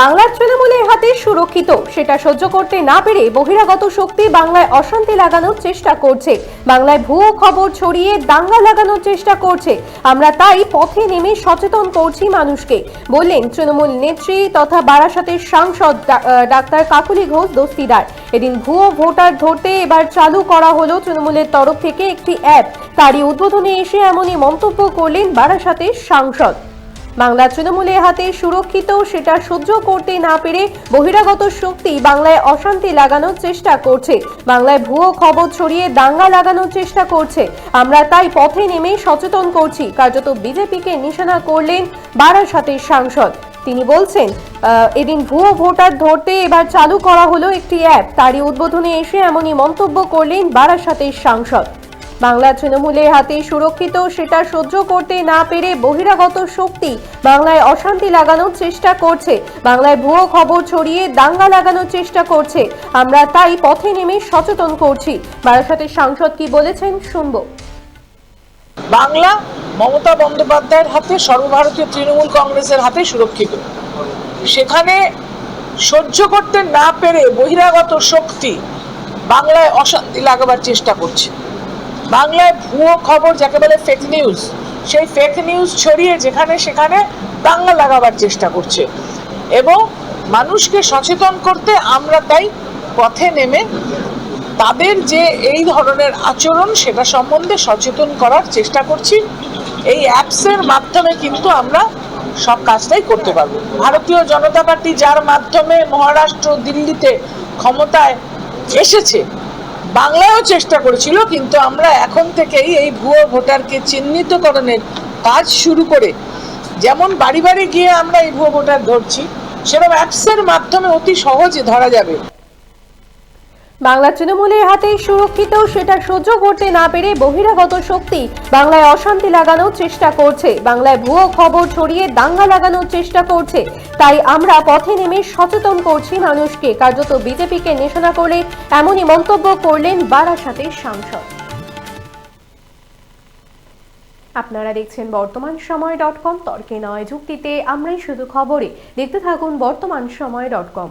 বাংলার তৃণমূলের হাতে সুরক্ষিত। সেটা সহ্য করতে না পেরে বহিরাগত শক্তি বাংলায় অশান্তি লাগানোর চেষ্টা করছে। বাংলায় ভুয়ো খবর ছড়িয়ে দাঙ্গা লাগানোর চেষ্টা করছে। আমরা তাই পথে নেমে সচেতন করছি মানুষকে। বললেন তৃণমূল নেত্রী তথা বারাসাতের সাংসদ ডাক্তার কাকুলি ঘোষ দস্তিদার। এদিন ভুয়ো ভোটার ধরতে এবার চালু করা হলো তৃণমূলের তরফ থেকে একটি অ্যাপ। তারই উদ্বোধনে এসে এমনই মন্তব্য করলেন বারাসাতের সাংসদ। বাংলা তৃণমূলের হাতে সুরক্ষিত, সেটা সহ্য করতে না পেরে বহিরাগত শক্তি বাংলায় অশান্তি লাগানোর চেষ্টা করছে। বাংলায় ভুয়ো খবর ছড়িয়ে দাঙ্গা লাগানোর চেষ্টা করছে। আমরা তাই পথে নেমে সচেতন করছি। কার্যত বিজেপিকে নিশানা করলেন বারাসাতের সাংসদ। তিনি বলছেন এদিন ভুয়ো ভোটার ধরতে এবার চালু করা হলো একটি অ্যাপ। তারই উদ্বোধনে এসে এমনই মন্তব্য করলেন বারাসাতের সাংসদ। বাংলা তৃণমূলের হাতে সুরক্ষিত, সেটা সহ্য করতে না পেরে বহিরাগত শক্তি বাংলায় অশান্তি লাগানোর চেষ্টা করছে। বাংলায় ভুয়ো খবর ছড়িয়ে দাঙ্গা লাগানোর চেষ্টা করছে। আমরা তাই পথে নেমে সচেতন করছি। বারাসাতের সাংসদ কি বলেছেন শুনব। বাংলা মমতা বন্দ্যোপাধ্যায়ের হাতে সর্বভারতীয় তৃণমূল কংগ্রেসের হাতে সুরক্ষিত। সেখানে সহ্য করতে না পেরে বহিরাগত শক্তি বাংলায় অশান্তি লাগাবার চেষ্টা করছে। বাংলায় ভুয়ো খবর যাকে বলে ফেক নিউজ সেই ফেক নিউজ ছড়িয়ে যেখানে সেখানে দাঙ্গা লাগাবার চেষ্টা করছে। এবং মানুষকে সচেতন করতে আমরা তাই পথে নেমে তাদের যে এই ধরনের আচরণ, সেটা সম্বন্ধে সচেতন করার চেষ্টা করছি। এই অ্যাপসের মাধ্যমে কিন্তু আমরা সব কাজটাই করতে পারব। ভারতীয় জনতা পার্টি যার মাধ্যমে মহারাষ্ট্র দিল্লিতে ক্ষমতায় এসেছে বাংলায়ও চেষ্টা করেছিল, কিন্তু আমরা এখন থেকেই এই ভুয়ো ভোটারকে চিহ্নিতকরণের কাজ শুরু করে, যেমন বাড়ি বাড়ি গিয়ে আমরা এই ভুয়ো ভোটার ধরছি, সেরকম অ্যাপসের মাধ্যমে অতি সহজে ধরা যাবে। বাংলা তৃণমূলের হাতে সুরক্ষিত, সেটা সহ্য করতে না পেরে বহিরাগত শক্তি বাংলায় অশান্তি লাগানোর চেষ্টা করছে। বাংলায় ভুয়ো খবর ছড়িয়ে দাঙ্গা লাগানোর চেষ্টা করছে। তাই আমরা পথে নেমে সচেতন করছি মানুষকে। কার্যত বিজেপিকে নিশানা করে এমনই মন্তব্য করলেন বারাসাতের সাংসদ। আপনারা দেখছেন বর্তমান সময় ডট কম, তর্কে নয় যুক্তিতে আমরাই শুধু খবরে। দেখতে থাকুন বর্তমান সময় ডট কম।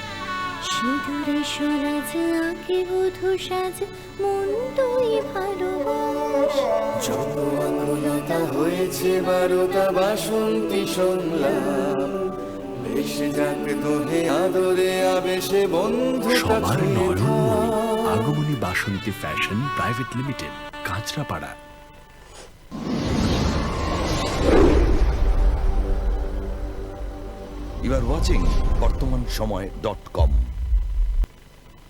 সিঁদুরে সরাজ আঁকে বধু সাজ মন তুই ভালোবাস। যত আকুলতা হয়েছে বারোটা বাসন্তী সংলাপ ভেসে যাক দোহে আদরে ভালোবেসে বন্ধুটা সবার থাক। Agamani Basanti fashion private limited Kanchrapara. You are watching বর্তমান সময় ডট কম